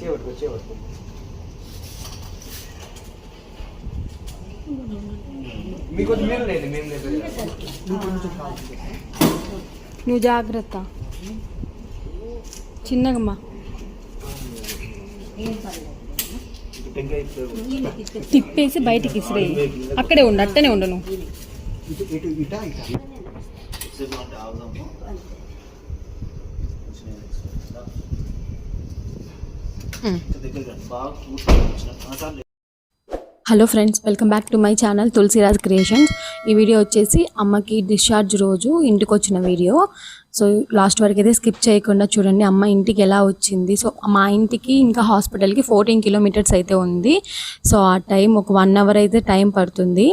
చేపట్టుకో చేపట్టుకో మీకు మీరు లేదు మేము లేదు. నువ్వు జాగ్రత్త. చిన్నగమ్మా తిప్పేసి బయటికి ఇసిరేయి. అక్కడే ఉండు అట్టనే ఉండు నువ్వు ఇటు ఇటు ఇటా ఇటా బాగా కూర్చొని hello friends welcome back to my channel Tulasiraj creations ఈ వీడియో వచ్చేసి అమ్మకి డిశ్చార్జ్ రోజు ఇంటికి వచ్చిన వీడియో సో లాస్ట్ వరకు అయితే స్కిప్ చేయకుండా చూడండి అమ్మ ఇంటికి ఎలా వచ్చింది. సో మా ఇంటికి ఇంకా హాస్పిటల్కి ఫోర్టీన్ కిలోమీటర్స్ అయితే ఉంది. సో ఆ టైం ఒక వన్ అవర్ అయితే టైం పడుతుంది.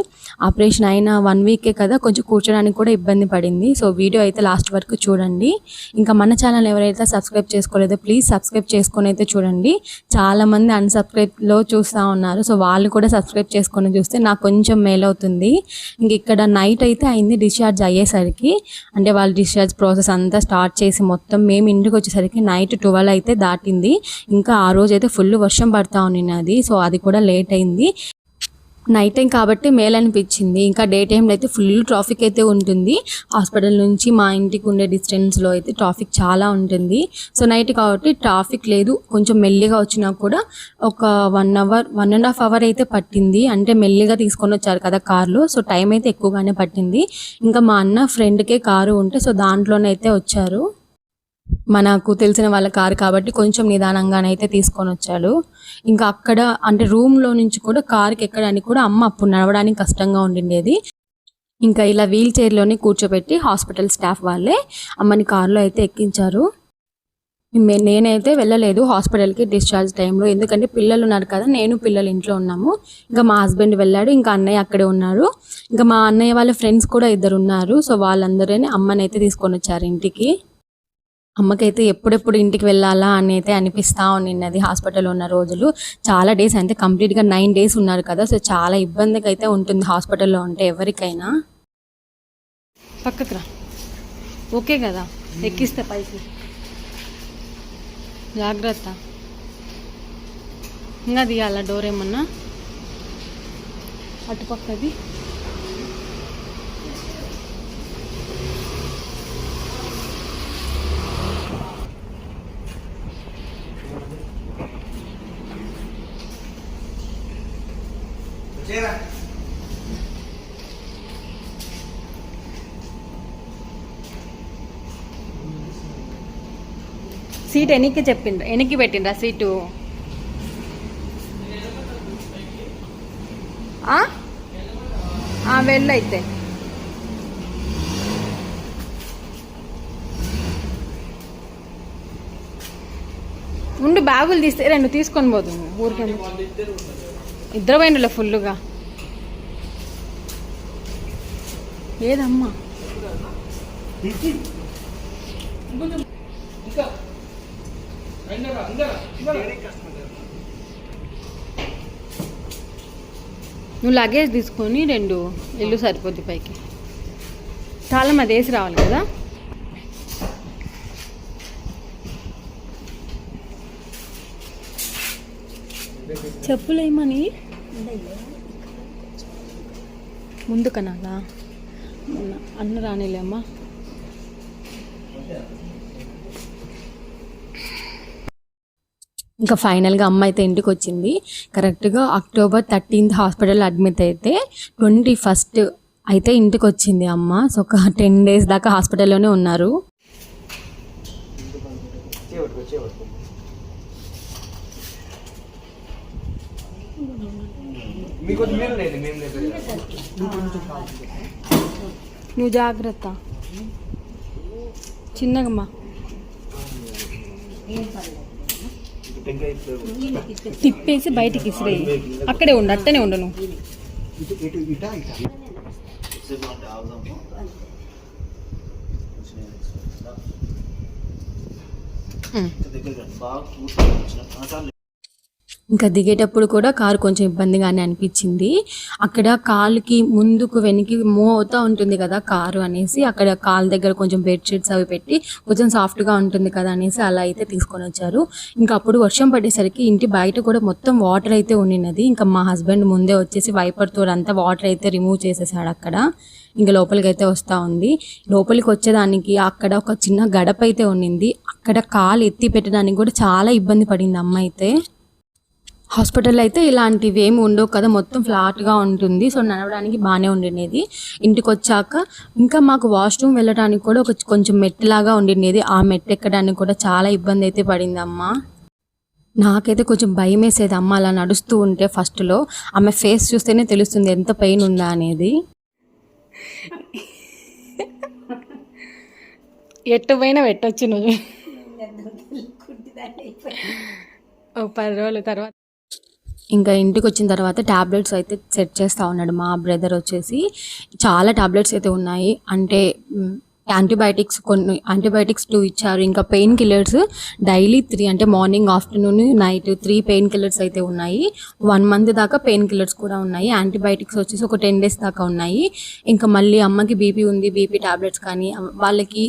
ఆపరేషన్ అయిన వన్ వీకే కదా కొంచెం కూర్చోడానికి కూడా ఇబ్బంది పడింది. సో వీడియో అయితే లాస్ట్ వరకు చూడండి. ఇంకా మన ఛానల్ ఎవరైతే సబ్స్క్రైబ్ చేసుకోలేదో ప్లీజ్ సబ్స్క్రైబ్ చేసుకొని అయితే చూడండి. చాలా మంది అన్సబ్స్క్రైబ్లో చూస్తూ ఉన్నారు. సో వాళ్ళు కూడా సబ్స్క్రైబ్ చేసుకొని చూస్తే నాకు కొంచెం మేల్ అవుతుంది ఇంక ఇక్కడ నైట్ అయితే అయింది డిశ్చార్జ్ అయ్యేసరికి. అంటే వాళ్ళు డిశ్చార్జ్ ప్రాసెస్ అంతా స్టార్ట్ చేసి మొత్తం మేము ఇంటికి వచ్చేసరికి నైట్ ట్వెల్వ్ అయితే దాటింది. ఇంకా ఆ రోజు అయితే ఫుల్ వర్షం పడతా ఉన్నది సో అది కూడా లేట్ అయింది. నైట్ టైం కాబట్టి మేల్ అనిపించింది ఇంకా డే టైంలో అయితే ఫుల్ ట్రాఫిక్ అయితే ఉంటుంది. హాస్పిటల్ నుంచి మా ఇంటికి ఉండే డిస్టెన్స్లో అయితే ట్రాఫిక్ చాలా ఉంటుంది. సో నైట్ కాబట్టి ట్రాఫిక్ లేదు. కొంచెం మెల్లిగా వచ్చినా కూడా ఒక one hour one and half hour అయితే పట్టింది. అంటే మెల్లిగా తీసుకొని వచ్చారు కదా కార్లో సో టైం అయితే ఎక్కువగానే పట్టింది. ఇంకా మా అన్న ఫ్రెండ్కే కారు ఉంటే సో దాంట్లోనే అయితే వచ్చారు. మనకు తెలిసిన వాళ్ళ కారు కాబట్టి కొంచెం నిదానంగానైతే తీసుకొని వచ్చాడు. ఇంకా అక్కడ అంటే రూమ్లో నుంచి కూడా కారుకి ఎక్కడానికి కూడా అమ్మ అప్పుడు నడవడానికి కష్టంగా ఉండిండేది. ఇంకా ఇలా వీల్ చైర్లోనే కూర్చోబెట్టి హాస్పిటల్ స్టాఫ్ వాళ్ళే అమ్మని కారులో అయితే ఎక్కించారు. నేనైతే వెళ్ళలేదు హాస్పిటల్కి డిశ్చార్జ్ టైంలో. ఎందుకంటే పిల్లలు ఉన్నారు కదా నేను పిల్లలు ఇంట్లో ఉన్నాము. ఇంకా మా హస్బెండ్ వెళ్ళాడు ఇంకా అన్నయ్య అక్కడే ఉన్నారు. ఇంకా మా అన్నయ్య వాళ్ళ ఫ్రెండ్స్ కూడా ఇద్దరు ఉన్నారు. సో వాళ్ళందరూ అమ్మని అయితే తీసుకొని వచ్చారు ఇంటికి. అమ్మకైతే ఎప్పుడెప్పుడు ఇంటికి వెళ్ళాలా అని అయితే అనిపిస్తూ ఉన్నది. హాస్పిటల్లో ఉన్న రోజులు చాలా డేస్ అంటే కంప్లీట్గా నైన్ డేస్ ఉన్నారు కదా సో చాలా ఇబ్బందిగా అయితే ఉంటుంది హాస్పిటల్లో ఉంటే ఎవరికైనా. పక్కకు రా. ఓకే కదా? ఎక్కిస్తే పైకి. జాగ్రత్త. ఇంకా తీయాలా డోర్ ఏమన్నా? అటుపక్కది. సీట్ వెనక్కి చెప్పిండ్రు. వెనక్కి పెట్టిండ్రా సీటు? ఆ? ఆ, వెళ్ళైతే. ఉండు బ్యాగులు తీస్తే రెండు తీసుకొని పోదు. ఊరికే. ఇద్దరు పోయిండులే ఫుల్గా ఏదమ్మా? నువ్వు లగేజ్ తీసుకొని రెండు ఇల్లు సరిపోద్ది పైకి. తాళం అది వేసి రావాలి కదా? చెప్పులేమని ముందు కనాలా? అన్న- అన్న రానిలేమ్మా. ఇంకా ఫైనల్గా అమ్మ అయితే ఇంటికి వచ్చింది కరెక్ట్గా అక్టోబర్ థర్టీన్త్ హాస్పిటల్ అడ్మిట్ అయితే ట్వంటీ ఫస్ట్ అయితే ఇంటికి వచ్చింది అమ్మ. సో ఒక టెన్ డేస్ దాకా హాస్పిటల్లోనే ఉన్నారు. నువ్వు జాగ్రత్త. చిన్నగమ్మా. తిప్పేసి బయటికి ఇసిరేయి అక్కడే ఉండు అట్టనే ఉండు నువ్వు ఇటు ఇటు ఇటా ఇటా ఉమ్. బాగా ఇంకా దిగేటప్పుడు కూడా కారు కొంచెం ఇబ్బందిగానే అనిపించింది. అక్కడ కాలుకి ముందుకు వెనక్కి మూవ్ అవుతూ ఉంటుంది కదా కారు అనేసి అక్కడ కాలు దగ్గర కొంచెం బెడ్షీట్స్ అవి పెట్టి కొంచెం సాఫ్ట్గా ఉంటుంది కదా అనేసి అలా అయితే తీసుకొని వచ్చారు. ఇంకా అప్పుడు వర్షం పడేసరికి ఇంటి బయట కూడా మొత్తం వాటర్ అయితే ఉండినది ఇంకా మా హస్బెండ్ ముందే వచ్చేసి వైపర్తో అంతా వాటర్ అయితే రిమూవ్ చేసేసాడు అక్కడ. ఇంకా లోపలికి అయితే వస్తూ ఉంది. లోపలికి వచ్చేదానికి అక్కడ ఒక చిన్న గడప అయితే ఉండింది అక్కడ కాలు ఎత్తి పెట్టడానికి కూడా చాలా ఇబ్బంది పడింది అమ్మ అయితే. హాస్పిటల్ అయితే ఇలాంటివి ఏమి ఉండవు కదా మొత్తం ఫ్లాట్గా ఉంటుంది. సో నడవడానికి బాగానే ఉండినది. ఇంటికి వచ్చాక ఇంకా మాకు వాష్రూమ్ వెళ్ళడానికి కూడా ఒక కొంచెం మెట్టులాగా ఉండినది. ఆ మెట్టు ఎక్కడానికి కూడా చాలా ఇబ్బంది అయితే పడింది అమ్మ నాకైతే కొంచెం భయం వేసేది అమ్మ అలా నడుస్తూ ఉంటే ఫస్ట్లో. ఆమె ఫేస్ చూస్తేనే తెలుస్తుంది ఎంత పెయిన్ ఉందా అనేది. ఎట్టు పోయినా పెట్టొచ్చు నువ్వు. ఓ పది రోజుల తర్వాత ఇంకా ఇంటికి వచ్చిన తర్వాత టాబ్లెట్స్ అయితే సెట్ చేస్తూ ఉన్నాడు మా బ్రదర్ వచ్చేసి. చాలా టాబ్లెట్స్ అయితే ఉన్నాయి. అంటే యాంటీబయాటిక్స్ కొన్ని యాంటీబయాటిక్స్ టూ ఇచ్చారు. ఇంకా పెయిన్ కిల్లర్స్ డైలీ త్రీ అంటే morning afternoon night three painkillers అయితే ఉన్నాయి. వన్ మంత్ దాకా పెయిన్ కిల్లర్స్ కూడా ఉన్నాయి. యాంటీబయాటిక్స్ వచ్చేసి ఒక టెన్ డేస్ దాకా ఉన్నాయి. ఇంకా మళ్ళీ అమ్మకి బీపీ ఉంది బీపీ టాబ్లెట్స్ కానీ వాళ్ళకి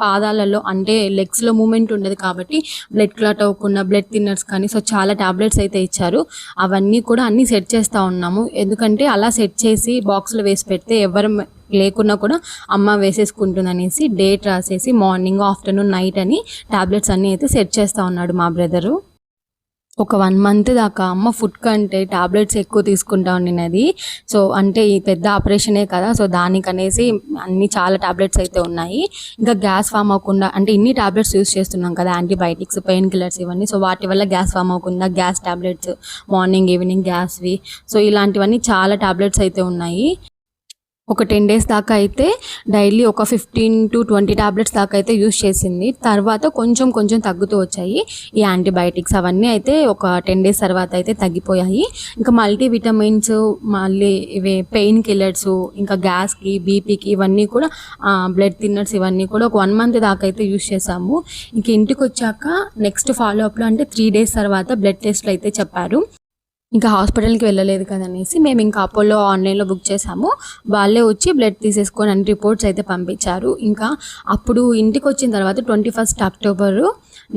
పాదాలలో అంటే లెగ్స్లో మూమెంట్ ఉండదు కాబట్టి బ్లడ్ క్లాట్ అవ్వకుండా బ్లడ్ థిన్నర్స్ కానీ సో చాలా టాబ్లెట్స్ అయితే ఇచ్చారు. అవన్నీ కూడా అన్నీ సెట్ చేస్తూ ఉన్నాము. ఎందుకంటే అలా సెట్ చేసి బాక్స్లో వేసి పెడితే ఎవరు లేకున్నా కూడా అమ్మ వేసేసుకుంటుంది అనేసి డేట్ రాసేసి మార్నింగ్ ఆఫ్టర్నూన్ నైట్ అని టాబ్లెట్స్ అన్నీ అయితే సెట్ చేస్తూ ఉన్నాడు మా బ్రదరు ఒక వన్ మంత్ దాకా అమ్మ ఫుడ్ కంటే టాబ్లెట్స్ ఎక్కువ తీసుకుంటా ఉండినది. సో అంటే ఈ పెద్ద ఆపరేషనే కదా సో దానికనేసి అన్ని చాలా టాబ్లెట్స్ అయితే ఉన్నాయి. ఇంకా గ్యాస్ ఫామ్ అవ్వకుండా అంటే ఇన్ని టాబ్లెట్స్ యూస్ చేస్తున్నాం కదా యాంటీబయాటిక్స్ పెయిన్ కిల్లర్స్ ఇవన్నీ సో వాటి వల్ల గ్యాస్ ఫామ్ అవ్వకుండా గ్యాస్ టాబ్లెట్స్ మార్నింగ్ ఈవినింగ్ గ్యాస్వి సో ఇలాంటివన్నీ చాలా టాబ్లెట్స్ అయితే ఉన్నాయి. ఒక టెన్ డేస్ దాకా అయితే డైలీ ఒక ఫిఫ్టీన్ టు ట్వంటీ టాబ్లెట్స్ దాకా అయితే యూస్ చేసింది. తర్వాత కొంచెం కొంచెం తగ్గుతూ వచ్చాయి. ఈ యాంటీబయాటిక్స్ అవన్నీ అయితే ఒక టెన్ డేస్ తర్వాత అయితే తగ్గిపోయాయి. ఇంకా మల్టీ విటమిన్స్ మళ్ళీ ఇవి పెయిన్ కిల్లర్స్ ఇంకా గ్యాస్కి బీపీకి ఇవన్నీ కూడా బ్లడ్ థిన్నర్స్ ఇవన్నీ కూడా ఒక వన్ మంత్ దాకా అయితే యూస్ చేసాము ఇంక ఇంటికి వచ్చాక నెక్స్ట్ ఫాలో అప్లో అంటే త్రీ డేస్ తర్వాత బ్లడ్ టెస్ట్లు అయితే చెప్పారు. ఇంకా హాస్పిటల్కి వెళ్ళలేదు కదనేసి మేము ఇంకా అపోలో ఆన్లైన్లో బుక్ చేసాము. వాళ్ళే వచ్చి బ్లడ్ తీసేసుకొని అన్ని రిపోర్ట్స్ అయితే పంపించారు. ఇంకా అప్పుడు ఇంటికి వచ్చిన తర్వాత ట్వంటీ ఫస్ట్ అక్టోబర్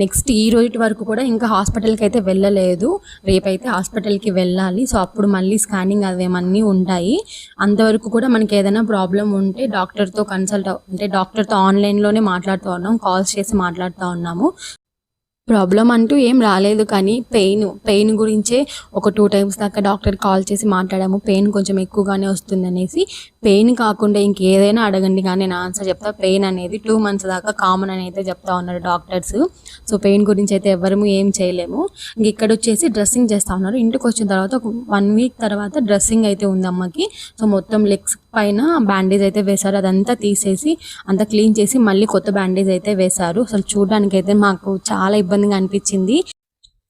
నెక్స్ట్ ఈ రోజు వరకు కూడా ఇంకా హాస్పిటల్కి అయితే వెళ్ళలేదు. రేపైతే హాస్పిటల్కి వెళ్ళాలి. సో అప్పుడు మళ్ళీ స్కానింగ్ అవేమన్నీ ఉంటాయి. అంతవరకు కూడా మనకి ఏదైనా ప్రాబ్లం ఉంటే డాక్టర్తో కన్సల్ట్ అంటే డాక్టర్తో ఆన్లైన్లోనే మాట్లాడుతూ ఉన్నాం కాల్స్ చేసి మాట్లాడుతూ ఉన్నాము. ప్రాబ్లం అంటూ ఏం రాలేదు కానీ పెయిన్ పెయిన్ గురించే ఒక టూ టైమ్స్ దాకా డాక్టర్ కాల్ చేసి మాట్లాడాము. పెయిన్ కొంచెం ఎక్కువగానే వస్తుంది అనేసి పెయిన్ కాకుండా ఇంకేదైనా అడగండి కానీ నేను ఆన్సర్ చెప్తా. పెయిన్ అనేది టూ మంత్స్ దాకా కామన్ అని అయితే చెప్తా ఉన్నారు డాక్టర్స్. సో పెయిన్ గురించి అయితే ఎవరము ఏం చేయలేము. ఇంక ఇక్కడ వచ్చేసి డ్రెస్సింగ్ చేస్తూ ఉన్నారు. ఇంటికి వచ్చిన తర్వాత ఒక వన్ వీక్ తర్వాత డ్రెస్సింగ్ అయితే ఉంది అమ్మకి. సో మొత్తం లెగ్స్ పైన బ్యాండేజ్ అయితే వేశారు. అదంతా తీసేసి అంతా క్లీన్ చేసి మళ్ళీ కొత్త బ్యాండేజ్ అయితే వేశారు. అసలు చూడడానికి అయితే మాకు చాలా ఇబ్బందిగా అనిపించింది.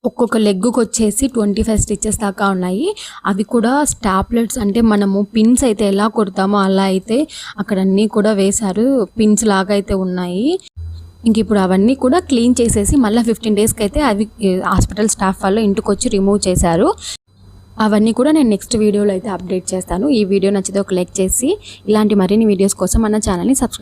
ఒక్కొక్క లెగ్కి వచ్చేసి ట్వంటీ ఫైవ్ స్టిచెస్ దాకా ఉన్నాయి. అవి కూడా స్టాప్లెట్స్ అంటే మనము పిన్స్ అయితే ఎలా కొడతామో అలా అయితే అక్కడ అన్నీ కూడా వేశారు. పిన్స్ లాగా అయితే ఉన్నాయి. ఇంక ఇప్పుడు అవన్నీ కూడా క్లీన్ చేసేసి మళ్ళీ ఫిఫ్టీన్ డేస్కి అయితే అవి హాస్పిటల్ స్టాఫ్ వాళ్ళు ఇంటికి వచ్చి రిమూవ్ చేశారు. అవన్నీ కూడా నేను నెక్స్ట్ వీడియోలో అయితే అప్డేట్ చేస్తాను. ఈ వీడియో నచ్చితే ఒక లైక్ చేసి ఇలాంటి మరిన్ని వీడియోస్ కోసం మన ఛానల్ని సబ్స్క్రైబ్